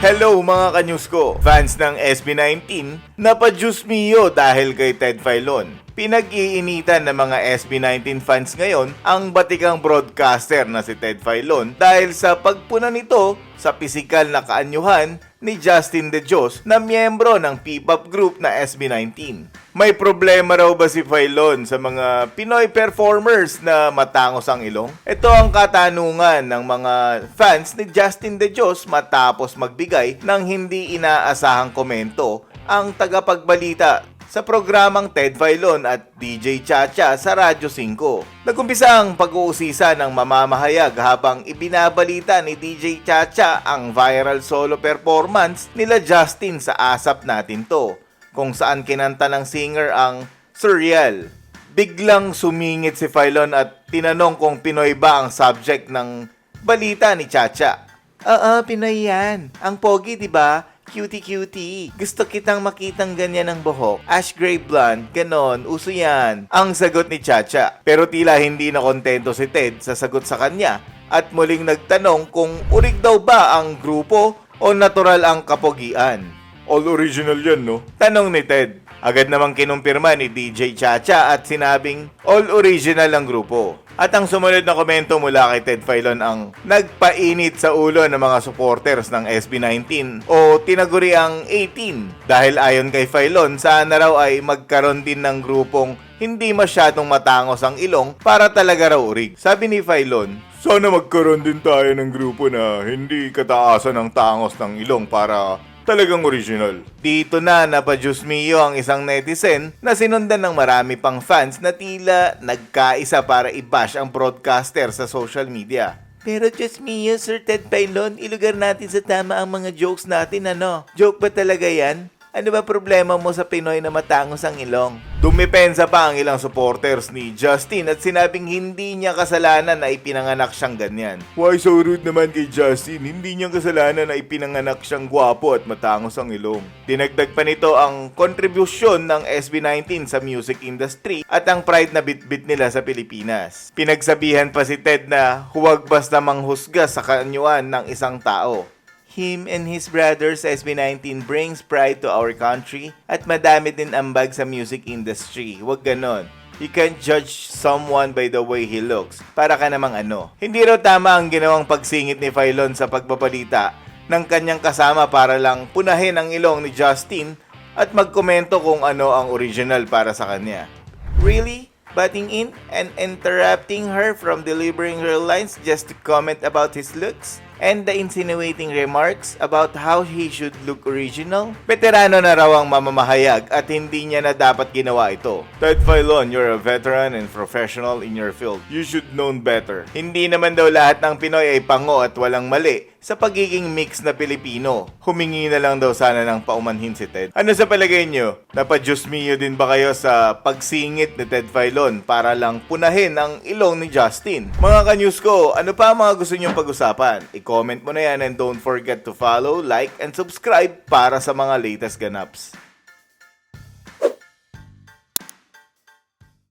Hello mga kanyus ko! Fans ng SB19, napajuice mio dahil kay Ted Filon. Pinag-iinitan ng mga SB19 fans ngayon ang batikang broadcaster na si Ted Filon dahil sa pagpuna nito sa pisikal na kaanyuhan ni Justin De Dios na miyembro ng P-pop group na SB19. May problema raw ba si Filon sa mga Pinoy performers na matangos ang ilong? Ito ang katanungan ng mga fans ni Justin De Dios matapos magbigay ng hindi inaasahang komento ang tagapagbalita sa programang Ted Filon at DJ Chacha sa Radyo 5. Nagumpisa ang pag-uusisa ng mamamahayag habang ibinabalita ni DJ Chacha ang viral solo performance nila Justin sa Asap Natin To, kung saan kinanta ng singer ang Surreal. Biglang sumingit si Filon at tinanong kung Pinoy ba ang subject ng balita ni Chacha. Oo, Pinoy yan. Ang pogi, di ba? Cutie-cutie. Gusto kitang makitang ganyan ng buhok. Ash gray blonde, ganon, uso yan. Ang sagot ni Chacha. Pero tila hindi na kontento si Ted sa sagot sa kanya at muling nagtanong kung urig daw ba ang grupo o natural ang kapogian. All original yan, no? Tanong ni Ted. Agad namang kinumpirma ni DJ Chacha at sinabing all original ang grupo. At ang sumunod na komento mula kay Ted Filon ang nagpainit sa ulo ng mga supporters ng SB19 o tinaguri ang 18 dahil ayon kay Filon sana raw ay magkaroon din ng grupong hindi masyadong matangos ang ilong para talaga raw urig. Sabi ni Filon, sana magkaroon din tayo ng grupo na hindi kataasan ng tangos ng ilong para talagang original. Dito na napajuice mio ang isang netizen na sinundan ng marami pang fans na tila nagkaisa para i-bash ang broadcaster sa social media. Pero just mio, Sir Ted Pailon, ilugar natin sa tama ang mga jokes natin, ano? Joke ba talaga yan? Ano ba problema mo sa Pinoy na matangos ang ilong? Dumipensa pa ang ilang supporters ni Justin at sinabing hindi niya kasalanan na ipinanganak siyang ganyan. Why so rude naman kay Justin? Hindi niya kasalanan na ipinanganak siyang gwapo at matangos ang ilong. Dinagdag pa nito ang kontribusyon ng SB19 sa music industry at ang pride na bitbit nila sa Pilipinas. Pinagsabihan pa si Ted na huwag basta manghusga sa kanyuan ng isang tao. Him and his brothers SB19 brings pride to our country at madami din ambag sa music industry. Huwag ganon. You can't judge someone by the way he looks. Para ka namang ano. Hindi raw tama ang ginawang pagsingit ni Filon sa pagbabalita ng kanyang kasama para lang punahin ang ilong ni Justin at magkomento kung ano ang original para sa kanya. Really? Butting in and interrupting her from delivering her lines just to comment about his looks? And the insinuating remarks about how he should look original? Veterano na raw ang mamamahayag at hindi niya na dapat ginawa ito. Ted Filon, you're a veteran and professional in your field. You should known better. Hindi naman daw lahat ng Pinoy ay pango at walang mali sa pagiging mix na Pilipino. Humingi na lang daw sana ng paumanhin si Ted. Ano sa palagay nyo? Napadyos mio din ba kayo sa pagsingit ni Ted Filon para lang punahin ang ilong ni Justin? Mga kanyus ko, ano pa ang mga gusto nyong pag-usapan? I-comment mo na yan and don't forget to follow, like, and subscribe para sa mga latest ganaps.